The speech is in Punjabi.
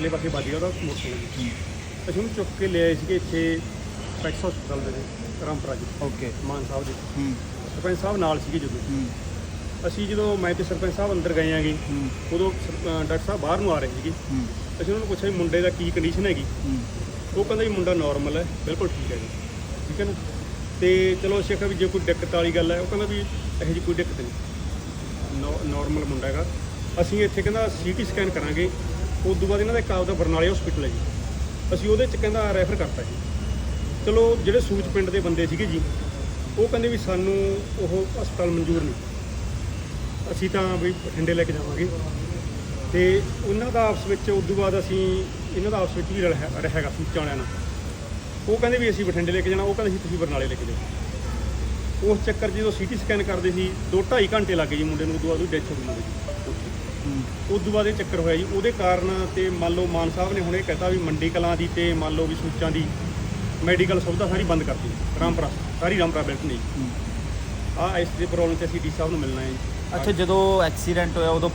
ਅਗਲੇ ਪਾਸੇ ਵੱਜ ਗਿਆ ਉਹਦਾ ਮੋਟਰਸਾਈਕਲ। ਅਸੀਂ ਉਹਨੂੰ ਚੁੱਕ ਕੇ ਲਿਆਏ ਸੀਗੇ ਇੱਥੇ ਪੈਕਸ ਹਸਪਤਾਲ ਦੇ ਵਿੱਚ ਰਾਮਪੁਰਾ ਜੀ। ਓਕੇ। ਮਾਨ ਸਾਹਿਬ ਦੇ। ਹੂੰ। ਸਰਪੰਚ ਸਾਹਿਬ ਨਾਲ ਸੀਗੇ ਜਦੋਂ। ਹੂੰ। ਅਸੀਂ ਜਦੋਂ ਮੈਂ ਤੇ ਸਰਪੰਚ ਸਾਹਿਬ ਅੰਦਰ ਗਏ ਆਂਗੇ ਹੂੰ। ਉਦੋਂ ਸਰ- ਅਹ ਡਾਕਟਰ ਸਾਹਿਬ ਬਾਹਰ ਨੂੰ ਆ ਰਹੇ ਸੀਗੇ। ਹੂੰ। ਅਸੀਂ ਉਹਨਾਂ ਨੂੰ ਪੁੱਛਿਆ ਵੀ ਮੁੰਡੇ ਦਾ ਕੀ ਕੰਡੀਸ਼ਨ ਹੈਗੀ? ਹੂੰ। ਉਹ ਕਹਿੰਦਾ ਜੀ ਮੁੰਡਾ ਨਾਰਮਲ ਹੈ ਬਿਲਕੁਲ ਠੀਕ ਹੈ ਜੀ। ਠੀਕ ਹੈ ਨਾ? ਤੇ ਚਲੋ ਅਸੀਂ ਆਖਿਆ ਵੀ ਜੇ ਕੋਈ ਦਿੱਕਤ ਵਾਲੀ ਗੱਲ ਹੈ ਉਹ ਕਹਿੰਦਾ ਵੀ ਇਹੋ ਜਿਹੀ ਕੋਈ ਦਿੱਕਤ ਨਹੀਂ। ਨਾਰਮਲ ਮੁੰਡਾ ਹੈਗਾ। ਅਸੀਂ ਇੱਥੇ ਕਹਿੰਦਾ ਸੀਟੀ ਸਕੈਨ ਕਰਾਂਗੇ। ਉਸ ਤੋਂ ਬਾਅਦ ਇਹਨਾਂ ਦਾ ਇੱਕ ਆਪਦਾ ਬਰਨਾਲੇ ਹਸਪੀਟਲ ਹੈ ਜੀ। ਅਸੀਂ ਉਹਦੇ ਚ ਕਹਿੰਦਾ ਰੈਫਰ ਕਰਤਾ ਜੀ। ਚਲੋ, ਜਿਹੜੇ ਸੂਚ ਪਿੰਡ ਦੇ ਬੰਦੇ ਸੀਗੇ ਜੀ, ਉਹ ਕਹਿੰਦੇ ਵੀ ਸਾਨੂੰ ਉਹ ਹਸਪਤਾਲ ਮਨਜ਼ੂਰ ਨਹੀਂ। ਅਸੀਂ ਤਾਂ ਵੀ ਬਠਿੰਡੇ ਲੈ ਕੇ ਜਾਵਾਂਗੇ। ਤੇ ਉਹਨਾਂ ਦਾ ਆਪਸ ਵਿੱਚ, ਉਸ ਤੋਂ ਬਾਅਦ ਅਸੀਂ ਇਹਨਾਂ ਦਾ ਆਪਸ ਵਿੱਚ ਵੀ ਰਿਹਾ ਹੈਗਾ ਸੂਚਾਂ ਵਾਲਿਆਂ ਨਾਲ। ਉਹ ਕਹਿੰਦੇ ਵੀ ਅਸੀਂ ਬਠਿੰਡੇ ਲੈ ਕੇ ਜਾਣਾ, ਉਹ ਕਹਿੰਦੇ ਸੀ ਤੁਸੀਂ ਬਰਨਾਲੇ ਲੈ ਕੇ ਜਾਓ। ਉਸ ਚੱਕਰ 'ਚ ਜਦੋਂ ਸੀਟੀ ਸਕੈਨ ਕਰਦੇ ਸੀ 2.5 ਘੰਟੇ ਲੱਗੇ ਜੀ ਮੁੰਡੇ ਨੂੰ ਉਦੋਂ ਬਾਅਦ ਉਹਦੀ ਡੈਥ ਹੋ ਗਈ ਮੁੰਡੇ ਉਸ ਤੋਂ ਬਾਅਦ ਇਹ ਚੱਕਰ ਹੋਇਆ ਜੀ। ਉਹਦੇ ਕਾਰਨ ਤੇ ਮੰਨ ਲਓ ਮਾਨ ਸਾਹਿਬ ਨੇ ਹੁਣ ਕਹਿਤਾ ਵੀ ਮੰਡੀ ਕਲਾਂ ਦੀ ਤੇ ਮੰਨ ਲਓ ਵੀ ਸੂਚਾਂ ਦੀ ਮੈਡੀਕਲ ਸੁਵਿਧਾ ਸਾਰੀ ਬੰਦ ਕਰਤੀ ਰਾਮਪੁਰਾ ਸਾਰੀ ਰਾਮਪੁਰਾ ਬਿਲਟ ਨਹੀਂ। ਆ ਇਸ ਦੇ ਪ੍ਰੋਬਲਮ ਤੇ ਅਸੀਂ ਡੀ ਸਾਹਿਬ ਨੂੰ ਮਿਲਣਾ ਹੈ ਜੀ। ਅੱਛਾ ਜਦੋਂ ਐਕਸੀਡੈਂਟ ਹੋਇਆ ਉਦੋਂ